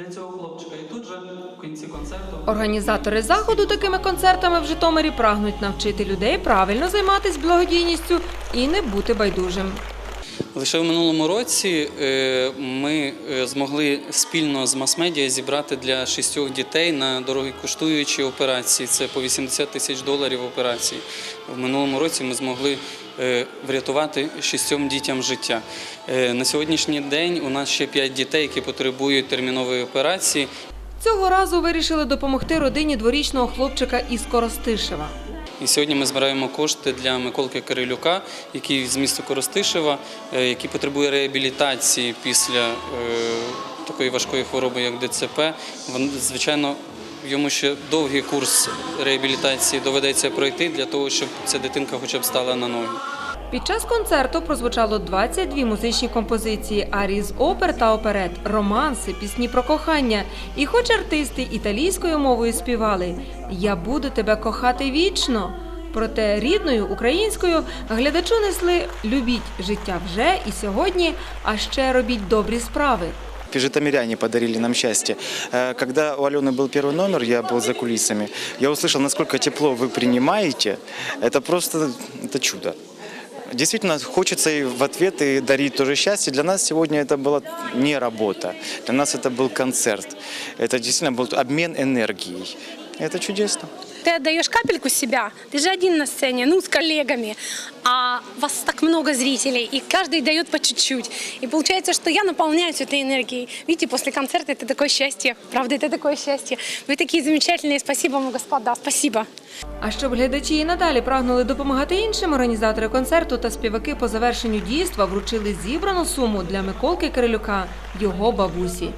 Для цього хлопчика і тут же в кінці концерту Організатори заходу такими концертами в Житомирі прагнуть навчити людей правильно займатися благодійністю і не бути байдужим. Лише в минулому році е, ми е, змогли спільно з мас-медіа зібрати для шістьох дітей на дорогокоштуючі операції. Це по 80 тисяч доларів операції. В минулому році ми змогли врятувати шістьом дітям життя. Е, На сьогоднішній день у нас ще п'ять дітей, які потребують термінової операції. Цього разу вирішили допомогти родині дворічного хлопчика із Коростишева. І сьогодні ми збираємо кошти для Миколки Кирилюка, який з міста Коростишева, е, який потребує реабілітації після е, такої важкої хвороби, як ДЦП. Звичайно, йому ще довгий курс реабілітації доведеться пройти для того, щоб ця дитинка хоча б стала на ноги. Під час концерту прозвучало 22 музичні композиції, арії з опер та оперет, романси, пісні про кохання. І хоч артисти італійською мовою співали Я буду тебе кохати вічно. Проте рідною українською глядачу несли Любіть життя вже і сьогодні, а ще робіть добрі справи. Житомиряне подарили нам счастье. Э, Когда у Алены был первый номер, я был за кулисами, я услышал, насколько тепло вы принимаете. Это просто это чудо. Действительно, хочется и в ответ и дарить тоже счастье. Для нас сегодня это была не работа. Для нас это был концерт. Это действительно был обмен энергией. Это чудесно. Ты отдаешь капельку себя, ты же один на сцене, ну, с коллегами, а вас так много зрителей, и каждый дает по чуть-чуть. И получается, что я наполняюсь этой энергией. Видите, после концерта это такое счастье, правда, это такое счастье. Вы такие замечательные, спасибо вам, господа, спасибо. А щоб глядачі і надалі прагнули допомагати іншим, організатори концерту та співаки по завершенню дійства вручили зібрану суму для Миколки Кирилюка його бабусі.